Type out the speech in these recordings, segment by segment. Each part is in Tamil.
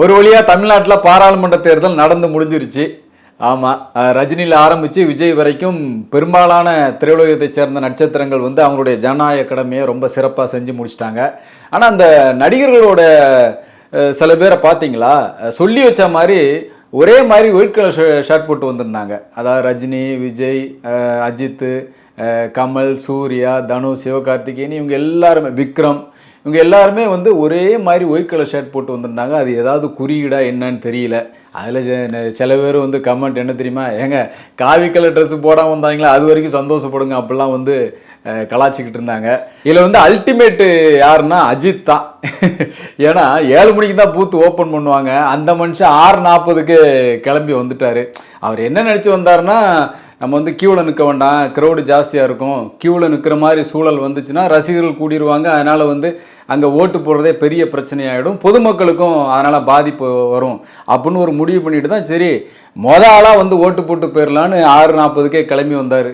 ஒரு வழியாக தமிழ்நாட்டில் பாராளுமன்ற தேர்தல் நடந்து முடிஞ்சிருச்சு. ஆமாம் ரஜினியில் ஆரம்பித்து விஜய் வரைக்கும் பெரும்பாலான திரையுலகத்தைச் சேர்ந்த நட்சத்திரங்கள் வந்து அவங்களுடைய ஜனநாயக கடமையை ரொம்ப சிறப்பாக செஞ்சு முடிச்சிட்டாங்க. ஆனால் அந்த நடிகர்களோட சில பேரை பார்த்தீங்களா சொல்லி வச்ச மாதிரி ஒரே மாதிரி ஒயிட் கலர் ஷர்ட் போட்டு வந்திருந்தாங்க. அதாவது ரஜினி விஜய் அஜித்து கமல் சூர்யா தனுஷ் சிவகார்த்திகேயன் இவங்க எல்லாருமே. விக்ரம் இவங்க எல்லாருமே வந்து ஒரே மாதிரி ஒயிட் கலர் ஷர்ட் போட்டு வந்திருந்தாங்க. அது ஏதாவது குறியீடா என்னன்னு தெரியல. அதில் சில பேர் வந்து கமெண்ட் என்ன தெரியுமா? ஏங்க காவி கலர் ட்ரெஸ் போடாமல் வந்தாங்களா? அது வரைக்கும் சந்தோஷப்படுங்க. அப்படிலாம் வந்து கலாச்சிக்கிட்டு கலாய்ச்சிக்கிட்டு இருந்தாங்க. இதில் வந்து அல்டிமேட்டு யாருன்னா அஜித் தான். ஏன்னா ஏழு மணிக்கு தான் பூத்து ஓப்பன் பண்ணுவாங்க. அந்த மனுஷன் ஆறு நாற்பதுக்கு கிளம்பி வந்துட்டார். அவர் என்ன நினச்சி வந்தாருன்னா நம்ம வந்து க்யூவில் நிற்க வேண்டாம். க்ரௌடு ஜாஸ்தியாக இருக்கும். க்யூவில் நிற்கிற மாதிரி சூழல் வந்துச்சுன்னா ரசிகர்கள் கூடிடுவாங்க அதனால் வந்து அங்கே ஓட்டு போடுறதே பெரிய பிரச்சனையாயிடும். பொதுமக்களுக்கும் அதனால் பாதிப்பு வரும். அப்படின்னு ஒரு முடிவு பண்ணிட்டு தான் சரி மொத ஆளாக வந்து ஓட்டு போட்டு போயிடலான்னு ஆறு நாற்பதுக்கே கிளம்பி வந்தார்.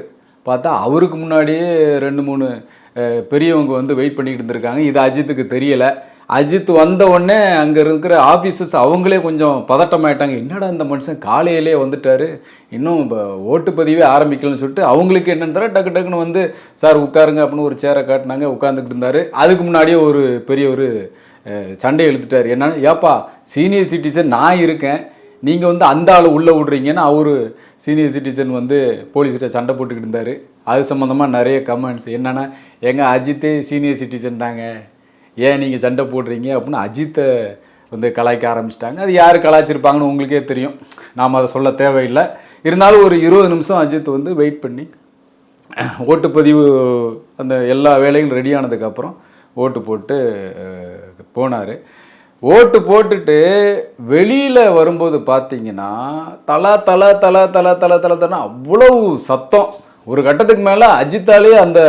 பார்த்தா அவருக்கு முன்னாடியே ரெண்டு மூணு பெரியவங்க வந்து வெயிட் பண்ணிக்கிட்டு இருந்திருக்காங்க. இது அஜித்துக்கு தெரியலை. அஜித் வந்த உடனே அங்கே இருக்கிற ஆஃபீஸர்ஸ் அவங்களே கொஞ்சம் பதட்டமாயிட்டாங்க. என்னடா இந்த மனுஷன் காலையிலே வந்துட்டாரு இன்னும் இப்போ ஓட்டுப்பதிவே ஆரம்பிக்கலன்னு சொல்லிட்டு அவங்களுக்கு என்னன்னு தர டக்கு டக்குன்னு வந்து சார் உட்காருங்க அப்படின்னு ஒரு சேரை காட்டினாங்க உட்காந்துக்கிட்டு இருந்தாரு. அதுக்கு முன்னாடியே ஒரு பெரிய ஒரு சண்டை இழுத்துட்டார் என்னன்னு ஏப்பா சீனியர் சிட்டிசன் நான் இருக்கேன். நீங்கள் வந்து அந்த ஆள் உள்ளே விட்றீங்கன்னு அவர் சீனியர் சிட்டிசன் வந்து போலீஸ்கிட்ட சண்டை போட்டுக்கிட்டு இருந்தார். அது சம்மந்தமாக நிறைய கமெண்ட்ஸ் என்னென்னா எங்கள் அஜித்தே சீனியர் சிட்டிசன் தாங்க. ஏன் நீங்கள் சண்டை போடுறீங்க அப்படின்னு அஜித்தை வந்து கலாய்க்க ஆரம்பிச்சிட்டாங்க. அது யார் கலாய்ச்சிருப்பாங்கன்னு உங்களுக்கே தெரியும். நாம் அதை சொல்ல தேவையில்லை. இருந்தாலும் ஒரு இருபது நிமிஷம் அஜித் வந்து வெயிட் பண்ணி ஓட்டுப்பதிவு அந்த எல்லா வேலைகளும் ரெடி ஆனதுக்கப்புறம் ஓட்டு போட்டு போனார். ஓட்டு போட்டுட்டு வெளியில் வரும்போது பார்த்தீங்கன்னா தலா தலா தலா தலா தலா தலா தலா அவ்வளவு சத்தம். ஒரு கட்டத்துக்கு மேலே அஜித்தாலே அந்த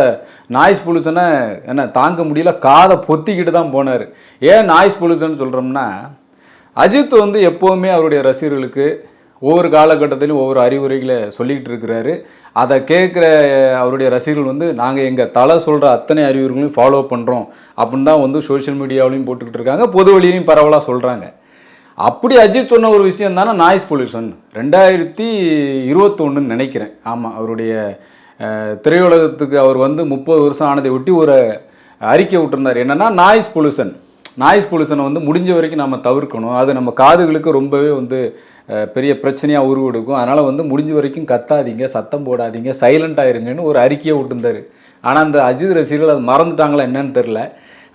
நாய்ஸ் பொல்யூஷனை என்ன தாங்க முடியல காதை பொத்திக்கிட்டு தான் போனார். ஏன் நாய்ஸ் பொல்யூஷன் சொல்கிறோம்னா அஜித் வந்து எப்போவுமே அவருடைய ரசிகர்களுக்கு ஒவ்வொரு காலகட்டத்திலும் ஒவ்வொரு அறிவுரைகளை சொல்லிக்கிட்டு இருக்கிறாரு. அதை கேட்குற அவருடைய ரசிகர்கள் வந்து நாங்கள் எங்கள் தலை சொல்கிற அத்தனை அறிவுரைகளையும் ஃபாலோ பண்ணுறோம் அப்படின்னு தான் வந்து சோஷியல் மீடியாவிலையும் போட்டுக்கிட்டு இருக்காங்க. பொது வழியிலையும் பரவலாக சொல்கிறாங்க அப்படி அஜித் சொன்ன ஒரு விஷயம் தானே நாய்ஸ் பொல்யூஷன். ரெண்டாயிரத்தி இருபத்தொன்னுன்னு நினைக்கிறேன். ஆமாம் அவருடைய திரையுலகத்துக்கு அவர் வந்து முப்பது வருஷம் ஆனதை ஒட்டி ஒரு அறிக்கை விட்டுருந்தார். என்னென்னா நாய்ஸ் பொல்யூஷன். நாய்ஸ் பொல்யூஷனை வந்து முடிஞ்ச வரைக்கும் நம்ம தவிர்க்கணும். அது நம்ம காதுகளுக்கு ரொம்பவே வந்து பெரிய பிரச்சனையாக உருவெடுக்கும் அதனால் வந்து முடிஞ்ச வரைக்கும் கத்தாதீங்க சத்தம் போடாதீங்க சைலண்ட்டாக இருங்கன்னு ஒரு அறிக்கையை விட்டுருந்தாரு. ஆனால் அந்த அஜித் ரசிகர்கள் அது மறந்துட்டாங்களா என்னன்னு தெரில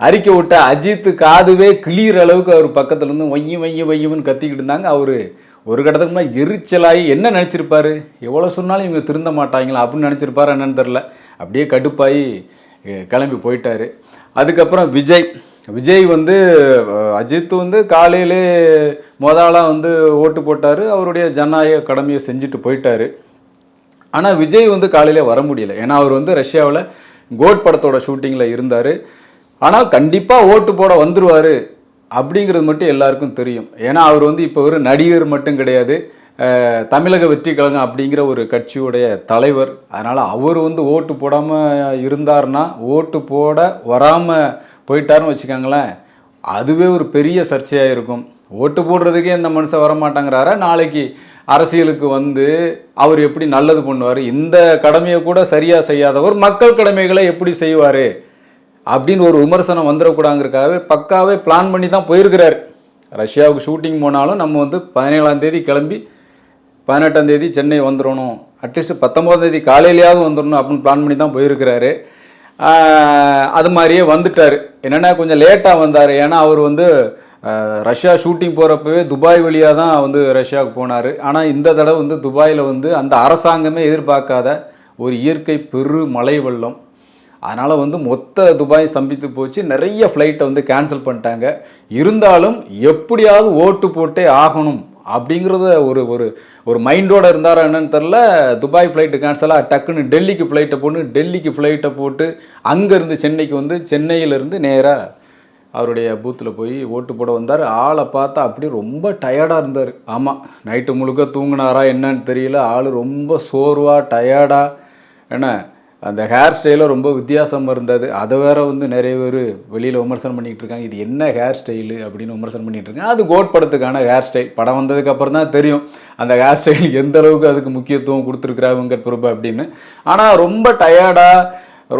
அறிக்கை விட்ட அஜித் காதுவே கிளியிற அளவுக்கு அவர் பக்கத்துலேருந்து வையும் வையும் வையும்னு கத்திக்கிட்டு இருந்தாங்க. அவர் ஒரு கட்டத்துக்கு முன்னாடி எரிச்சலாகி என்ன நினச்சிருப்பார்? எவ்வளோ சொன்னாலும் இவங்க திருந்த மாட்டாங்களா? அப்படின்னு நினச்சிருப்பாரு என்னன்னு தெரில அப்படியே கடுப்பாகி கிளம்பி போயிட்டார். அதுக்கப்புறம் விஜய். விஜய் வந்து அஜித் வந்து காலையிலே மொதலாக வந்து ஓட்டு போட்டார். அவருடைய ஜனநாயக கடமையை செஞ்சுட்டு போயிட்டார். ஆனால் விஜய் வந்து காலையிலே வர முடியல. ஏன்னா அவர் வந்து ரஷ்யாவில் கோட் படத்தோட ஷூட்டிங்கில் இருந்தார். ஆனால் கண்டிப்பாக ஓட்டு போட வந்துடுவார் அப்படிங்கிறது மட்டும் எல்லாருக்கும் தெரியும். ஏன்னா அவர் வந்து இப்போ ஒரு நடிகர் மட்டும் கிடையாது. தமிழக வெற்றி கழகம் அப்படிங்கிற ஒரு கட்சியுடைய தலைவர். அதனால் அவர் வந்து ஓட்டு போடாமல் இருந்தார்னா ஓட்டு போட வராமல் போயிட்டாருன்னு வச்சுக்கோங்களேன் அதுவே ஒரு பெரிய சர்ச்சையாக இருக்கும். ஓட்டு போடுறதுக்கே இந்த மனுஷன் வரமாட்டாங்கிறாரா? நாளைக்கு அரசியலுக்கு வந்து அவர் எப்படி நல்லது பண்ணுவார்? இந்த கடமையை கூட சரியாக செய்யாதவர் மக்கள் கடமைகளை எப்படி செய்வார்? அப்படின்னு ஒரு விமர்சனம் வந்துடக்கூடாங்கிறக்காகவே பக்காவே பிளான் பண்ணி தான் போயிருக்கிறார். ரஷ்யாவுக்கு ஷூட்டிங் போனாலும் நம்ம வந்து பதினேழாம் தேதி கிளம்பி பதினெட்டாம் தேதி சென்னை வந்துடணும். அட்லீஸ்ட் பத்தொம்போதாம் தேதி காலையிலேயாவது வந்துடணும் அப்படின்னு பிளான் பண்ணி தான் போயிருக்கிறாரு அது மாதிரியே வந்துட்டார். என்னென்னா கொஞ்சம் லேட்டாக வந்தார். ஏன்னா அவர் வந்து ரஷ்யா ஷூட்டிங் போகிறப்பவே துபாய் வழியாக தான் வந்து ரஷ்யாவுக்கு போனார். ஆனால் இந்த தடவை வந்து துபாயில் வந்து அந்த அரசாங்கமே எதிர்பார்க்காத ஒரு இயற்கை பெரு மலை வெள்ளம் அதனால் வந்து மொத்த துபாய் சம்பித்து போச்சு. நிறைய ஃப்ளைட்டை வந்து கேன்சல் பண்ணிட்டாங்க. இருந்தாலும் எப்படியாவது ஓட்டு போட்டே ஆகணும் அப்படிங்கிறத ஒரு ஒரு ஒரு மைண்டோட இருந்தாரா என்னன்னு தெரில துபாய் ஃப்ளைட்டு கேன்சலாக டக்குன்னு டெல்லிக்கு ஃப்ளைட்டை போட்டு டெல்லிக்கு ஃப்ளைட்டை போட்டு அங்கேருந்து சென்னைக்கு வந்து சென்னையிலேருந்து நேராக அவருடைய பூத்தில் போய் ஓட்டு போட வந்தார். ஆளை பார்த்தா அப்படியே ரொம்ப டயர்டாக இருந்தார். ஆமாம் நைட்டு முழுக்க தூங்கினாரா என்னன்னு தெரியல. ஆள் ரொம்ப சோர்வாக டயர்டாக என்ன அந்த ஹேர் ஸ்டைலும் ரொம்ப வித்தியாசமாக இருந்தது. அதை வேற வந்து நிறைய பேர் வெளியில் விமர்சனம் பண்ணிகிட்டு இருக்காங்க. இது என்ன ஹேர் ஸ்டைலு அப்படின்னு விமர்சனம் பண்ணிகிட்டு இருக்காங்க. அது கோட் படத்துக்கான ஹேர் ஸ்டைல் படம் வந்ததுக்கப்புறம் தான் தெரியும். அந்த ஹேர் ஸ்டைல் எந்த அளவுக்கு அதுக்கு முக்கியத்துவம் கொடுத்துருக்குறாங்க பொறுப்பு அப்படின்னு. ஆனால் ரொம்ப டயர்டாக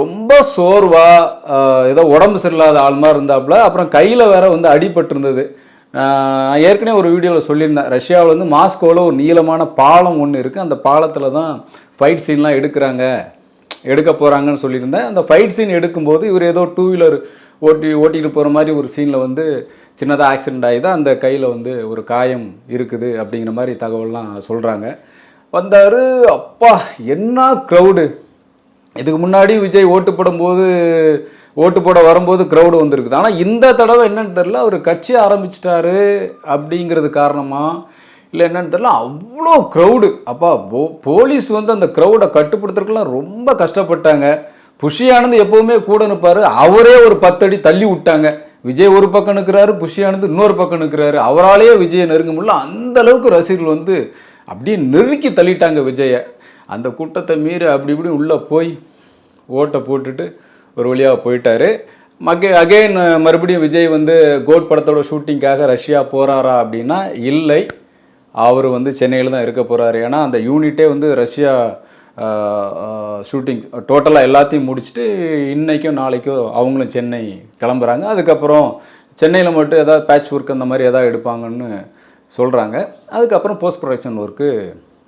ரொம்ப சோர்வாக ஏதோ உடம்பு சரியில்லாத ஆள் மாதிரி இருந்தாப்புல அப்புறம் கையில் வேற வந்து அடிபட்டிருந்தது. நான் ஏற்கனவே ஒரு வீடியோவில் சொல்லியிருந்தேன். ரஷ்யாவில் வந்து மாஸ்கோவில் ஒரு நீளமான பாலம் ஒன்று இருக்குது அந்த பாலத்தில் தான் ஃபைட் சீன்லாம் எடுக்கிறாங்க. எடுக்க போகிறாங்கன்னு சொல்லியிருந்தேன். அந்த ஃபைட் சீன் எடுக்கும்போது இவர் ஏதோ டூ வீலர் ஓட்டி ஓட்டிகிட்டு போகிற மாதிரி ஒரு சீனில் வந்து சின்னதாக ஆக்சிடெண்ட் ஆகி தான் அந்த கையில் வந்து ஒரு காயம் இருக்குது அப்படிங்கிற மாதிரி தகவல்லாம் சொல்கிறாங்க வந்தார் அப்பா என்ன க்ரௌடு இதுக்கு முன்னாடி விஜய் ஓட்டு போடும்போது ஓட்டு போட வரும்போது க்ரௌடு வந்திருக்குது. ஆனால் இந்த தடவை என்னன்னு தெரில அவர் கட்சி ஆரம்பிச்சிட்டாரு அப்படிங்கிறது காரணமாக இல்லை என்னன்னு தெரில அவ்வளோ க்ரௌடு அப்பா போ போலீஸ் வந்து அந்த க்ரௌடை கட்டுப்படுத்துறதுக்கெல்லாம் ரொம்ப கஷ்டப்பட்டாங்க. புஷி ஆனந்த் கூட நிற்பார் அவரே ஒரு பத்தடி தள்ளி விட்டாங்க. விஜய் ஒரு பக்கம் நிற்கிறாரு புஷி ஆனந்த் இன்னொரு பக்கம் நிற்கிறாரு அவராலேயே விஜயை நெருங்க முடியல. அந்த அளவுக்கு ரசிகர்கள் வந்து அப்படியே நெருக்கி தள்ளிட்டாங்க விஜயை. அந்த கூட்டத்தை மீறி அப்படி இப்படி உள்ளே போய் ஓட்டை போட்டுட்டு ஒரு வழியாக போயிட்டார். மகே அகைன் மறுபடியும் விஜய் வந்து கோட் படத்தோட ஷூட்டிங்காக ரஷ்யா போகிறாரா அப்படின்னா இல்லை. அவர் வந்து சென்னையில் தான் இருக்க போகிறாரு ஏன்னா அந்த யூனிட்டே வந்து ரஷ்யா ஷூட்டிங் டோட்டலாக எல்லாத்தையும் முடிச்சுட்டு இன்றைக்கும் நாளைக்கும் அவங்களும் சென்னை கிளம்புறாங்க. அதுக்கப்புறம் சென்னையில் மட்டும் ஏதாவது பேட்ச் ஒர்க் அந்த மாதிரி எதாவது எடுப்பாங்கன்னு சொல்கிறாங்க அதுக்கப்புறம் போஸ்ட் ப்ரொடக்ஷன் ஒர்க்கு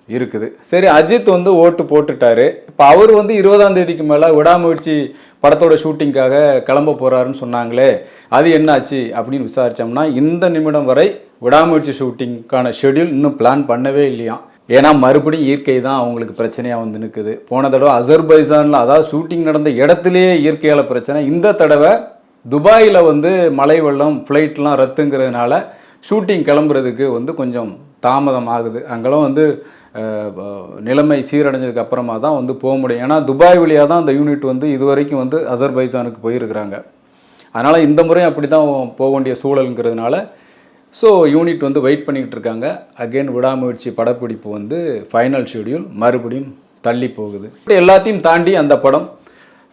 இருக்குது. சரி அஜித் வந்து ஓட்டு போட்டுட்டாரு. இப்போ அவர் வந்து இருபதாம் தேதிக்கு மேலே விடாமுயற்சி படத்தோட ஷூட்டிங்காக கிளம்ப போகிறாருன்னு சொன்னாங்களே அது என்னாச்சு அப்படின்னு விசாரித்தோம்னா இந்த நிமிடம் வரை விடாமுயற்சி ஷூட்டிங்க்கான ஷெட்யூல் இன்னும் பிளான் பண்ணவே இல்லையாம். ஏன்னா மறுபடியும் இயற்கை தான் அவங்களுக்கு பிரச்சனையாக வந்து நிற்குது போன தடவை அசர்பைசானில் அதாவது ஷூட்டிங் நடந்த இடத்துலையே இயற்கையால் பிரச்சனை. இந்த தடவை துபாயில் வந்து மழை வெள்ளம் ஃப்ளைட்லாம் ரத்துங்கிறதுனால ஷூட்டிங் கிளம்புறதுக்கு வந்து கொஞ்சம் தாமதம் ஆகுது. அங்கெல்லாம் வந்து நிலைமை சீரடைஞ்சதுக்கு அப்புறமா தான் வந்து போக முடியும். ஏன்னா துபாய் வழியாக தான் அந்த யூனிட் வந்து இது வரைக்கும் வந்து அசர்பைசானுக்கு போயிருக்கிறாங்க. அதனால் இந்த முறையும் அப்படி தான் போக வேண்டிய சூழலுங்கிறதுனால ஸோ யூனிட் வந்து வெயிட் பண்ணிக்கிட்டு இருக்காங்க. அகைன் விடாமுயற்சி படப்பிடிப்பு வந்து ஃபைனல் ஷெடியூல் மறுபடியும் தள்ளி போகுது. எல்லாத்தையும் தாண்டி அந்த படம்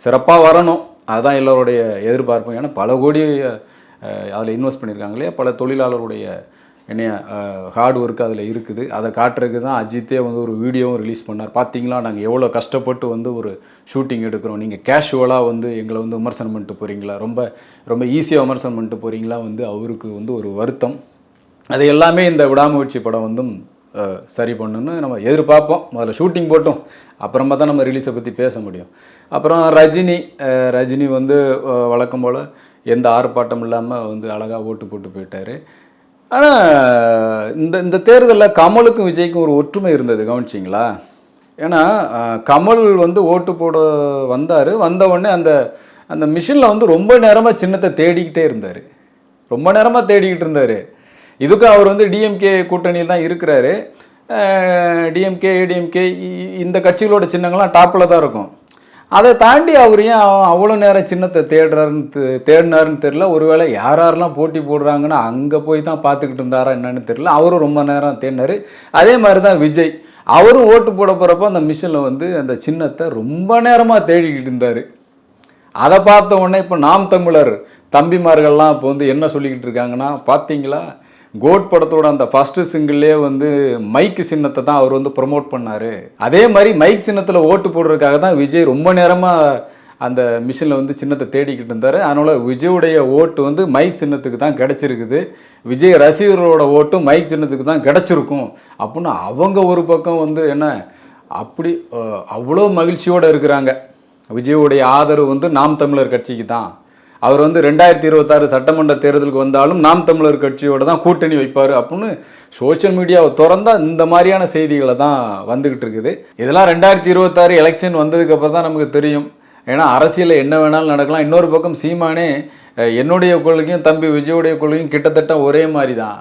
சிறப்பாக வரணும். அதுதான் எல்லோருடைய எதிர்பார்ப்பும் ஏன்னா பல கோடி அதில் இன்வெஸ்ட் பண்ணியிருக்காங்க இல்லையா? பல தொழிலாளருடைய என்னைய ஹார்ட் ஒர்க் அதில் இருக்குது. அதை காட்டுறதுக்கு தான் அஜித்தே வந்து ஒரு வீடியோவும் ரிலீஸ் பண்ணார். பார்த்தீங்களா நாங்கள் எவ்வளோ கஷ்டப்பட்டு வந்து ஒரு ஷூட்டிங் எடுக்கிறோம். நீங்கள் கேஷுவலாக வந்து எங்களை வந்து விமர்சனம் பண்ணிட்டு போகிறீங்களா ரொம்ப ரொம்ப ஈஸியாக விமர்சனம் பண்ணிட்டு போகிறீங்களா வந்து அவருக்கு வந்து ஒரு வருத்தம். அது எல்லாமே இந்த விடாமுயற்சி படம் வந்து சரி பண்ணுன்னு நம்ம எதிர்பார்ப்போம். முதல்ல ஷூட்டிங் போட்டோம். அப்புறமா தான் நம்ம ரிலீஸை பற்றி பேச முடியும். அப்புறம் ரஜினி ரஜினி வந்து வழக்கம் போல் எந்த ஆர்ப்பாட்டம் இல்லாமல் வந்து அழகாக ஓட்டு போட்டு போயிட்டார். ஆனால் இந்த இந்த தேர்தலில் கமலுக்கும் விஜய்க்கும் ஒரு ஒற்றுமை இருந்தது கவனிச்சிங்களா? ஏன்னா கமல் வந்து ஓட்டு போட வந்தார். வந்தவுடனே அந்த அந்த மிஷினில் வந்து ரொம்ப நேரமாக சின்னத்தை தேடிக்கிட்டே இருந்தார். ரொம்ப நேரமாக தேடிக்கிட்டு இருந்தார். இதுக்கு அவர் வந்து டிஎம்கே கூட்டணியில் தான் இருக்கிறாரு. டிஎம்கே ஏடிஎம்கே இந்த கட்சிகளோட சின்னங்கள்லாம் டாப்பில் தான் இருக்கும். அதை தாண்டி அவர் ஏன் அவ்வளோ நேரம் சின்னத்தை தேடுறாருன்னு தேடினாருன்னு தெரில ஒருவேளை யார் யாரெல்லாம் போட்டி போடுறாங்கன்னா அங்கே போய் தான் பார்த்துக்கிட்டு இருந்தாரா என்னன்னு தெரில அவரும் ரொம்ப நேரம் தேடினார். அதே மாதிரி தான் விஜய். அவரும் ஓட்டு போட போகிறப்ப அந்த மிஷினில் வந்து அந்த சின்னத்தை ரொம்ப நேரமாக தேடிக்கிட்டு இருந்தார். அதை பார்த்த உடனே இப்போ நாம் தமிழர் தம்பிமார்கள்லாம் இப்போ வந்து என்ன சொல்லிக்கிட்டு இருக்காங்கன்னா பார்த்தீங்களா கோட் படத்தோட அந்த ஃபர்ஸ்ட் சிங்கிள்லேயே வந்து மைக் சின்னத்தை தான் அவர் வந்து ப்ரொமோட் பண்ணாரு. அதே மாதிரி மைக் சின்னத்தில் ஓட்டு போடுறதுக்காக தான் விஜய் ரொம்ப நேரமாக அந்த மிஷினில் வந்து சின்னத்தை தேடிக்கிட்டு இருந்தார். அதனால் விஜயுடைய ஓட்டு வந்து மைக் சின்னத்துக்கு தான் கிடச்சிருக்குது. விஜய் ரசிகர்களோட ஓட்டும் மைக் சின்னத்துக்கு தான் கிடச்சிருக்கும். அப்படின்னு அவங்க ஒரு பக்கம் வந்து என்ன அப்படி அவ்வளோ மகிழ்ச்சியோடு இருக்கிறாங்க. விஜயுடைய ஆதரவு வந்து நாம் தமிழர் கட்சிக்கு தான். அவர் வந்து ரெண்டாயிரத்தி இருபத்தாறு சட்டமன்ற தேர்தலுக்கு வந்தாலும் நாம் தமிழர் கட்சியோட தான் கூட்டணி வைப்பார் அப்படின்னு சோஷியல் மீடியாவை திறந்தால் இந்த மாதிரியான செய்திகளை தான் வந்துக்கிட்டு இருக்குது. இதெல்லாம் ரெண்டாயிரத்தி இருபத்தாறு எலெக்ஷன் வந்ததுக்கப்புறம் தான் நமக்கு தெரியும். ஏன்னா அரசியலில் என்ன வேணாலும் நடக்கலாம். இன்னொரு பக்கம் சீமானே என்னுடைய கொள்கையும் தம்பி விஜயுடைய கொள்கையும் கிட்டத்தட்ட ஒரே மாதிரி தான்.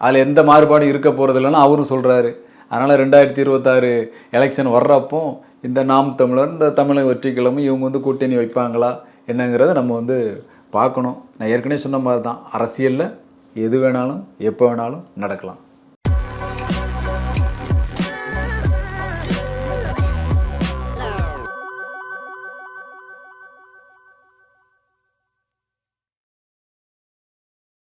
அதில் எந்த மாறுபாடும் இருக்க போகிறது இல்லைன்னு அவரும் சொல்கிறாரு அதனால் ரெண்டாயிரத்தி இருபத்தாறு எலெக்ஷன் வர்றப்போ இந்த நாம் தமிழர் இந்த தமிழக வெற்றிக்கிழமை இவங்க வந்து கூட்டணி வைப்பாங்களா? என்னங்கிறத நம்ம வந்து பார்க்கணும். நான் ஏற்கனவே சொன்ன மாதிரி தான். அரசியலில் எது வேணாலும் எப்போ வேணாலும் நடக்கலாம்.